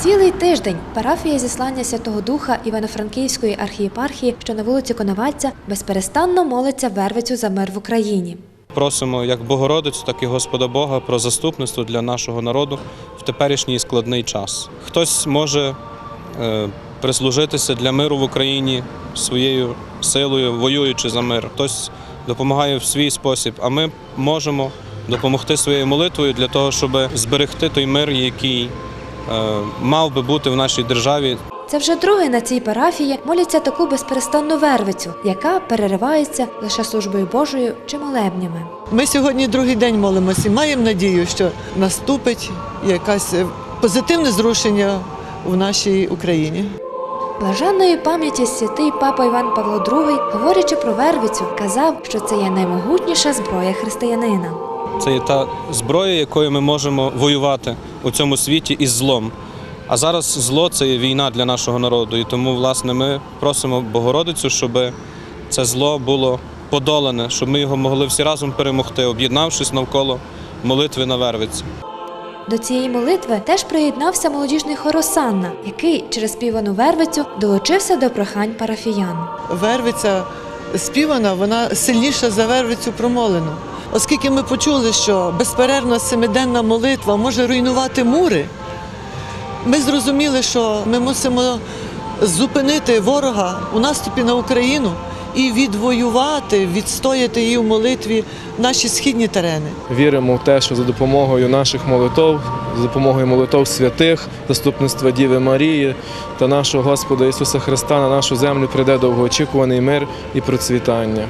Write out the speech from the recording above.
Цілий тиждень парафія зіслання Святого Духа Івано-Франківської архієпархії, що на вулиці Коновальця, безперестанно молиться Вервицю за мир в Україні. Просимо як Богородицю, так і Господа Бога про заступництво для нашого народу в теперішній складний час. Хтось може е, прислужитися для миру в Україні своєю силою, воюючи за мир. Хтось допомагає в свій спосіб, а ми можемо допомогти своєю молитвою для того, щоб зберегти той мир, який мав би бути в нашій державі. Це вже друге на цій парафії моляться таку безперестанну Вервицю, яка переривається лише службою Божою чи молебнями. Ми сьогодні другий день молимося і маємо надію, що наступить якесь е, позитивне зрушення в нашій Україні. Блаженної пам'яті святий папа Іван Павло II, говорячи про Вервицю, казав, що це є наймогутніша зброя християнина. Це є та зброя, якою ми можемо воювати у цьому світі із злом. А зараз зло це є війна для нашого народу. І тому, власне, ми просимо Богородицю, щоб це зло було подолане, щоб ми його могли всі разом перемогти, об'єднавшись навколо молитви на Вервиці. До цієї молитви теж приєднався молодіжний хор «Осанна», який через співану Вервицю долучився до прохань парафіян. Вервиця співана, вона сильніша за вервицю промолену. Оскільки ми почули, що безперервна семиденна молитва може руйнувати мури, ми зрозуміли, що ми мусимо зупинити ворога у наступі на Україну і відвоювати, відстояти її в молитві наші східні терени. Віримо в те, що за допомогою наших молитов, за допомогою молитов святих, заступництва Діви Марії та нашого Господа Ісуса Христа на нашу землю прийде довгоочікуваний мир і процвітання.